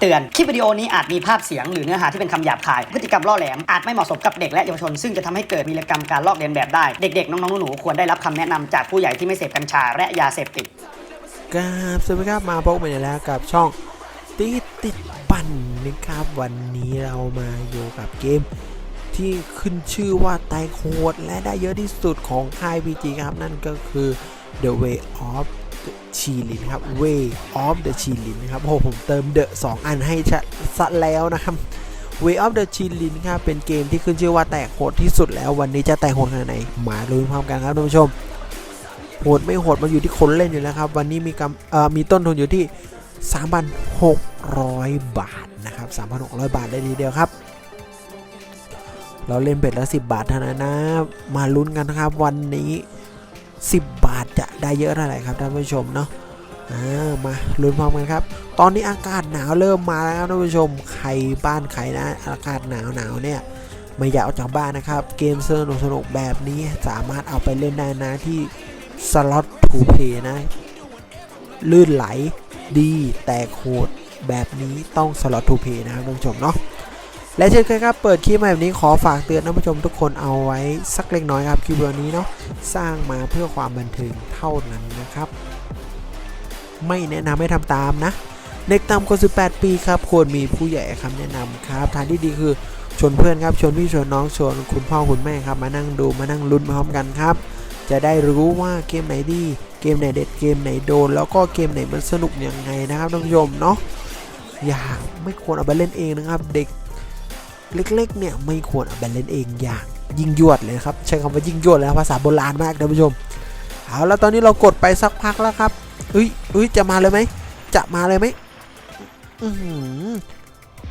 เตือน คลิปวิดีโอนี้อาจมีภาพเสียงหรือเนื้อหาที่เป็นคำหยาบคาย พฤติกรรมล่อแหลม อาจไม่เหมาะสมกับเด็กและเยาวชน ซึ่งจะทำให้เกิดวีรกรรมการลอกเลียนแบบได้ เด็กๆ น้องๆ หนูๆ ควรได้รับคำแนะนำจากผู้ใหญ่ที่ไม่เสพกัญชาและยาเสพติดครับสวัสดีครับมาพบกันอีกแล้วกับช่องติดติดปั่นนะครับ วันนี้เรามาอยู่กับเกม ที่ขึ้นชื่อว่าไตโคดและได้เยอะที่สุดของค่าย PG ครับ นั่นก็คือ The Way of the Chilin ครับ Way of the Chilin นครับโอ้ผมเติม The 2อันให้ชะซะแล้วนะครับ Way of the Chilin ครับเป็นเกมที่ขึ้นชื่อว่าแตกโหดที่สุดแล้ววันนี้จะแตกโหดขนาดไหนมาลุ้นพร้อมกันครับท่านผู้ชมโหดไม่โหดมันอยู่ที่คนเล่นอยู่แล้วครับ วันนี้มีกำเอ่อมีต้นทุนอยู่ที่ 3,600 บาทนะครับ 3,600 บาทได้ทีเดียวครับ เราเล่นเบ็ดละ10 บาทเท่านั้นนะ มาลุ้นกันนะครับวันนี้ 10 บาทจะได้เยอะเท่าไหร่ครับท่านผู้ชมเนาะามาลุ้นพร้อมกันครับ ตอนนี้อากาศหนาวเริ่มมาแล้วท่านผู้ชม ใครบ้านใครนะ อากาศหนาวหนาวเนี่ยไม่อยากออกจากบ้านนะครับ เกมสนุกสนุกแบบนี้สามารถเอาไปเล่นได้นะที่สล็อตทูเพย์นะ ลื่นไหลดีแต่โคตรแบบนี้ต้องสล็อตทูเพย์นะครับท่านผู้ชมเนาะ และเช่นเคยครับเปิดคลิปมาแบบนี้ขอฝากเตือนท่านผู้ชมทุกคนเอาไว้สักเล็กน้อยครับคลิปวันนี้เนาะสร้างมาเพื่อความบันเทิงเท่านั้นนะครับ ไม่แนะนำให้ทำตามนะเด็กต่ำกว่า18 ปีครับควรมีผู้ใหญ่คำแนะนำครับทางที่ดีคือชวนเพื่อนครับชวนพี่ชวนน้องชวนคุณพ่อคุณแม่ครับมานั่งดูมานั่งลุ้นพร้อมกันครับ จะได้รู้ว่าเกมไหนดีเกมไหนเด็ดเกมไหนโดน แล้วก็เกมไหนมันสนุกยังไงนะครับท่านผู้ชมเนาะอย่าไม่ควรเอาไปเล่นเองนะครับ เด็ก เล็กๆเนี่ยไม่ควรเอาไปเล่นเองอย่างยิ่งยวดเลยครับใช้คำว่ายิ่งยวดแล้วภาษาโบราณมากท่านผู้ชมเอาแล้วตอนนี้เรากดไปสักพักแล้วครับเอ้ยเอ้ยจะมาเลยไหมจะมาเลยไหมอือ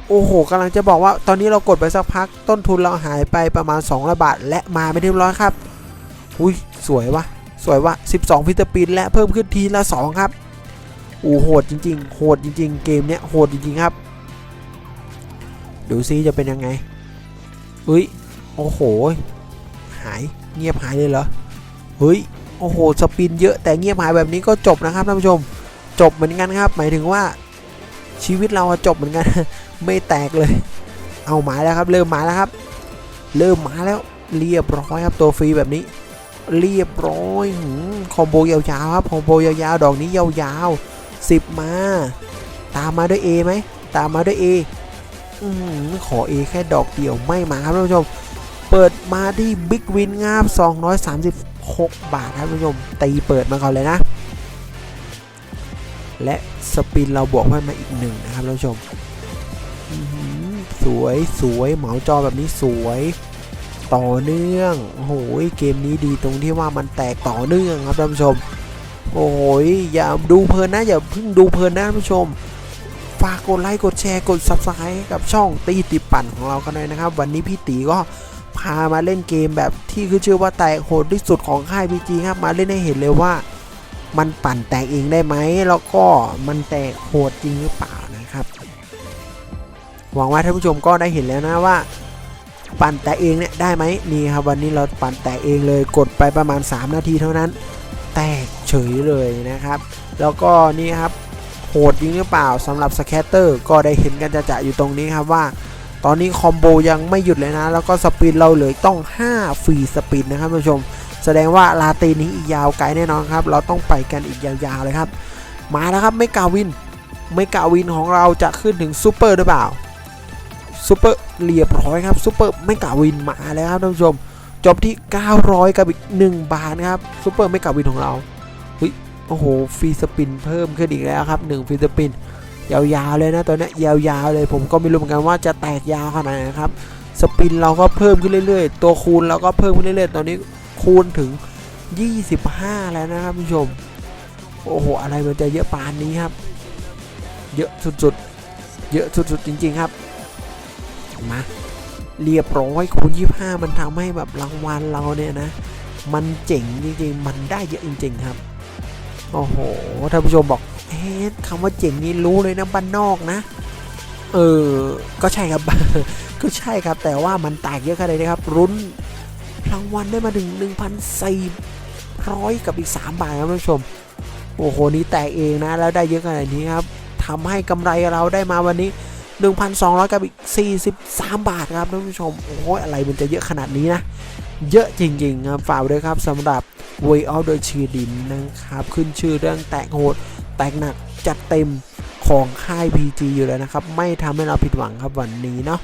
โอ้โหกำลังจะบอกว่าตอนนี้เรากดไปสักพักต้นทุนเราหายไปประมาณ200บาทและมาไม่เรียบร้อยครับอุ้ยสวยวะสวยวะ12พิตปินและเพิ่มขึ้นทีละ 2 ครับโอ้โหดจริง ๆ โหดจริง ๆ เกมเนี้ยโหดจริงๆครับ ดูซิจะเป็นยังไงอุ้ยโอ้โห หายเงียบหายเลยเหรอเฮ้ยโอ้โหสปินเยอะแต่เงียบหายแบบนี้ก็จบนะครับท่านผู้ชม จบเหมือนกันครับ หมายถึงว่าชีวิตเราจบเหมือนกัน ไม่แตกเลย เอาหมาแล้วครับเริ่มหมาแล้วครับ เริ่มหมาแล้วเรียบร้อยครับตัวฟรีแบบนี้ เรียบร้อยหืมคอมโบยาวๆครับคอมโบยาวๆดอกนี้ยาวๆ10 มา ตามมาด้วย A ไหมตามมาด้วย A อืมขอ A แค่ดอกเดียวไม่มาครับท่านผู้ชม เปิดมาที่บิ๊กวินงาบ236 บาทครับท่านผู้ชม ตีเปิดมาก่อนเลยนะ และสปินเราบวกเพิ่มมาอีกหนึ่งนะครับท่านผู้ชมสวยสวยเหมาจอแบบนี้สวยต่อเนื่องโอ้โหเกมนี้ดีตรงที่ว่ามันแตกต่อเนื่องครับท่านผู้ชม โอ้โหอย่าดูเพลินนะอย่าเพิ่งดูเพลินนะท่านผู้ชม ฝากกดไลค์กดแชร์กด subscribe ให้กับช่องตีติปั่นของเรากันเลยนะครับ วันนี้พี่ตีก็พามาเล่นเกมแบบที่คือชื่อว่าแตกโหดที่สุดของค่ายพีจีครับมาเล่นให้เห็นเลยว่า มันปั่นแตกเองได้ไหมแล้วก็มันแตกโหดจริงหรือเปล่านะครับ หวังว่าท่านผู้ชมก็ได้เห็นแล้วนะว่า ปั่นแตกเองเนี่ยได้ไหมนี่ครับวันนี้เราปั่นแตกเองเลยกดไปประมาณ 3 นาทีเท่านั้น แตกเฉยเลยนะครับ แล้วก็นี่ครับ โหดจริงหรือเปล่าสำหรับสแคตเตอร์ก็ได้เห็นกันจะจะอยู่ตรงนี้ครับว่า ตอนนี้คอมโบยังไม่หยุดเลยนะ แล้วก็สปินเราเหลือต้อง 5 ฟรีสปินนะครับท่านผู้ชม แสดงว่าลาตีนี้อีกยาวไกลแน่นอนครับ เราต้องไปกันอีกยาวๆเลยครับ มาแล้วครับไม่กาวินไม่กาวินของเราจะขึ้นถึงซูเปอร์หรือเปล่าซูเปอร์เรียบร้อยครับซูเปอร์ไม่กาวินมาแล้วครับท่านผู้ชม จบที่ 900 กับอีก 1 บาทครับซูเปอร์ไม่กาวินของเรา โอ้โหฟรีสปินเพิ่มขึ้นอีกแล้วครับ1ฟรีสปินยาวๆเลยนะตัวเนี้ยยาวๆเลยผมก็ไม่รู้เหมือนกันว่าจะแตกยาวขนาดไหนครับสปินเราก็เพิ่มขึ้นเรื่อยๆ ตัวคูณเราก็เพิ่มขึ้นเรื่อยๆ ตอนนี้คูณถึง 25 แล้วนะครับผู้ชม โอ้โห อะไรมันจะเยอะปานนี้ครับ เยอะสุดๆ เยอะสุดๆ จริงๆครับ มาเรียบร้อยคูณ 25 มันทำให้แบบรางวัลเราเนี่ยนะ มันเจ๋งจริงๆ มันได้เยอะจริงๆครับ โอ้โหท่านผู้ชมบอกเอ๊ะคำว่าเจ๋งนี่รู้เลยนะบ้านนอกนะ เออ ก็ใช่ครับ ก็ใช่ครับ แต่ว่ามันแตกเยอะขนาดนี้ครับ รุ้นรางวัลได้มาถึง1,400 กับอีก 3 บาทครับท่านผู้ชม โอ้โห นี่แตกเองนะ แล้วได้เยอะขนาดนี้ครับทำให้กำไรเราได้มาวันนี้ 1,200 กับอีก 43 บาทครับท่านผู้ชม โอ้ยอะไรมันจะเยอะขนาดนี้นะ เยอะจริง ๆ ครับ ฝากไว้ด้วยครับสำหรับ Way of the ชีดินนะครับ ขึ้นชื่อเรื่องแตกโหด แตกหนักจัดเต็มของค่าย PG อยู่แล้วนะครับ ไม่ทำให้เราผิดหวังครับวันนี้เนาะ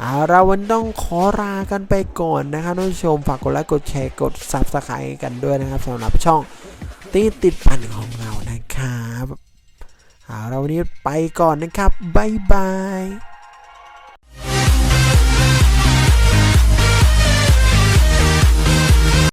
เอาเราวันต้องขอลากันไปก่อนนะครับท่านผู้ชมฝากกดไลค์กดแชร์กด Subscribe กันด้วยนะครับสำหรับช่องตีติดปันของเรานะครับเอาเราวันนี้ไปก่อนนะครับบ๊ายบาย